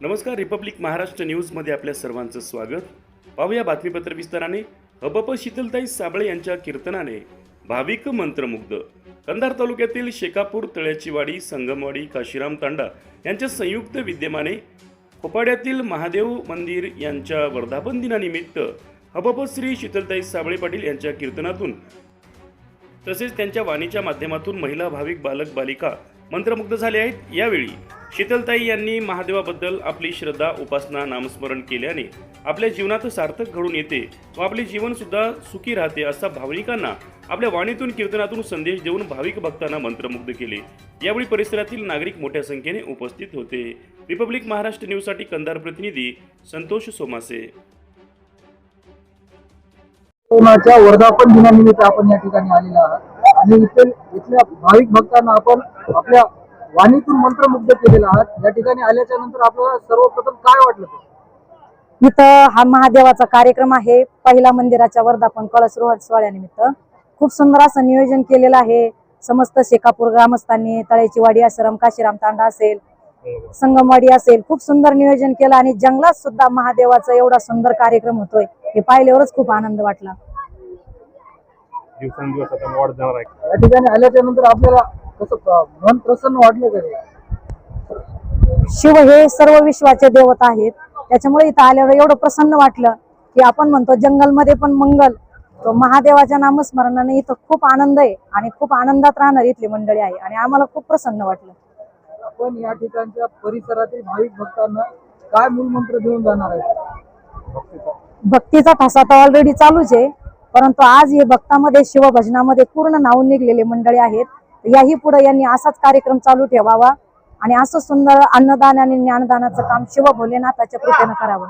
नमस्कार रिपब्लिक महाराष्ट्र न्यूजमध्ये आपल्या सर्वांचं स्वागत. पाहूया बातमीपत्र विस्ताराने. हबप शीतलताई साबळे यांच्या कीर्तनाने भाविक मंत्रमुग्ध. कंधार तालुक्यातील शेकापूर तळ्याची वाडी संगमवाडी काशीराम तांडा यांच्या संयुक्त विद्यमाने खोपाड्यातील महादेव मंदिर यांच्या वर्धापन दिनानिमित्त हबप श्री शीतलताई साबळे पाटील यांच्या कीर्तनातून तसेच त्यांच्या वाणीच्या माध्यमातून महिला भाविक बालक बालिका मंत्रमुग्ध झाले आहेत. यावेळी शीतलताई यांनी महादेवाबद्दल आपली श्रद्धा उपासना नामस्मरण केल्याने आपल्या जीवनात सार्थक घडून येते व आपले जीवनसुद्धा सुखी राहते असा भाविकांना आपल्या वाणीतून कीर्तनातून संदेश देऊन भाविक भक्तांना मंत्रमुग्ध केले. यावेळी परिसरातील नागरिक मोठ्या संख्येने उपस्थित होते. रिपब्लिक महाराष्ट्र न्यूजसाठी कंधार प्रतिनिधी संतोष सोमासे. कोरोनाच्या वर्धापन दिनानिमित्त आपण या ठिकाणी आलेला आहात. आणि इथे इथल्या भाविक भक्तांना आपण आपल्या वाणीतून मंत्रमुग्ध केलेला आहात. या ठिकाणी आल्याच्यानंतर आपल्याला सर्वप्रथम काय वाटलं ते? इथं हा महादेवाचा कार्यक्रम आहे. पहिला मंदिराच्या वर्धापन कळस रोहट सोहळ्यानिमित्त. खूप सुंदर असं नियोजन केलेलं आहे. समस्त शेकापूर ग्रामस्थांनी तळेची वाडी आश्रम काशीराम तांडा असेल संगमवाडी असेल खूप सुंदर नियोजन केलं आणि जंगलात सुद्धा महादेवाचा एवढा सुंदर कार्यक्रम होतोय. हे पाहिल्यावरच खूप आनंद वाटला. दिवसेंदिवस आता वाढ जाणार आहे. या ठिकाणी आल्याच्यानंतर आपल्याला कसं मन प्रसन्न वाटलं का? शिव हे सर्व विश्वाचे देवता आहेत. त्याच्यामुळे इथं आल्यावर एवढं प्रसन्न वाटलं की आपण म्हणतो जंगलमध्ये पण मंगल. तो महादेवाच्या नामस्मरणाने इथं खूप आनंद आहे आणि खूप आनंदात राहणार इथली मंडळी आहे आणि आम्हाला खूप प्रसन्न वाटलं. आपण या ठिकाणच्या परिसरातील भाविक भक्तांना काय मूलमंत्र देऊन जाणार आहे? भक्तीचा ठसा तर ऑलरेडी चालूच आहे परंतु आज हे भक्तामध्ये शिवभजनामध्ये पूर्ण नावून निघलेले मंडळी आहेत. याही पुढे यांनी असाच कार्यक्रम चालू ठेवावा आणि असं सुंदर अन्नदान आणि ज्ञानदानाचं काम शिव भोलेनाथाच्या कृपेनं करावं.